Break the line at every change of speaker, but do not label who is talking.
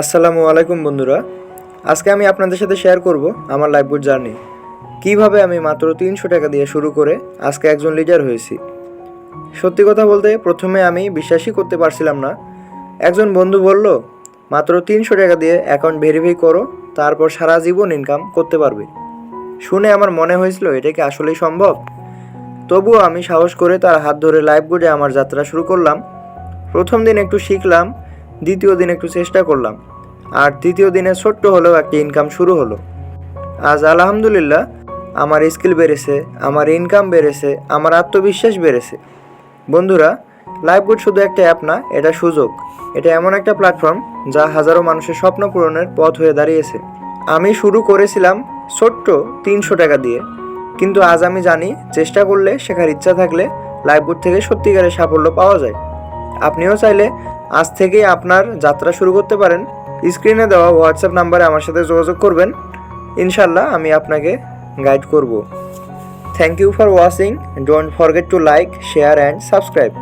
আসসালামু আলাইকুম বন্ধুরা। আজকে আমি আপনাদের সাথে শেয়ার করব আমার লাইফ লাইফবোট জার্নি কীভাবে আমি মাত্র তিনশো টাকা দিয়ে শুরু করে আজকে একজন লিডার হয়েছি। সত্যি কথা বলতে প্রথমে আমি বিশ্বাসই করতে পারছিলাম না। একজন বন্ধু বলল, মাত্র তিনশো টাকা দিয়ে অ্যাকাউন্ট ভেরিফাই করো, তারপর সারা জীবন ইনকাম করতে পারবে। শুনে আমার মনে হয়েছিল, এটা কি আসলেই সম্ভব? তবুও আমি সাহস করে তার হাত ধরে লাইভ বোর্ডে আমার যাত্রা শুরু করলাম। প্রথম দিন একটু শিখলাম দ্বিতীয় দিন একটু চেষ্টা করলাম। আর তৃতীয় দিনে ছোট্ট হলেও একটা ইনকাম শুরু হলো। আজ আলহামদুলিল্লাহ, আমার স্কিল বেড়েছে, আমার ইনকাম বেড়েছে, আমার আত্মবিশ্বাস বেড়েছে। বন্ধুরা লাইফগুড শুধু একটা অ্যাপ না, এটা সুযোগ। এটা এমন একটা প্ল্যাটফর্ম যা হাজারো মানুষের স্বপ্ন পূরণের পথ হয়ে দাঁড়িয়েছে। আমি শুরু করেছিলাম ছোট্ট তিনশো টাকা দিয়ে। কিন্তু আজ আমি জানি, চেষ্টা করলে শেখার ইচ্ছা থাকলে লাইফগুড থেকে সত্যিকারের সাফল্য পাওয়া যায়। আপনিও চাইলে আজ থেকেই আপনার যাত্রা শুরু করতে পারেন। স্ক্রিনে দেওয়া হোয়াটসঅ্যাপ নাম্বারে আমার সাথে যোগাযোগ করবেন। ইনশাল্লাহ আমি আপনাকে গাইড করব। Thank you for watching don't forget to like share and subscribe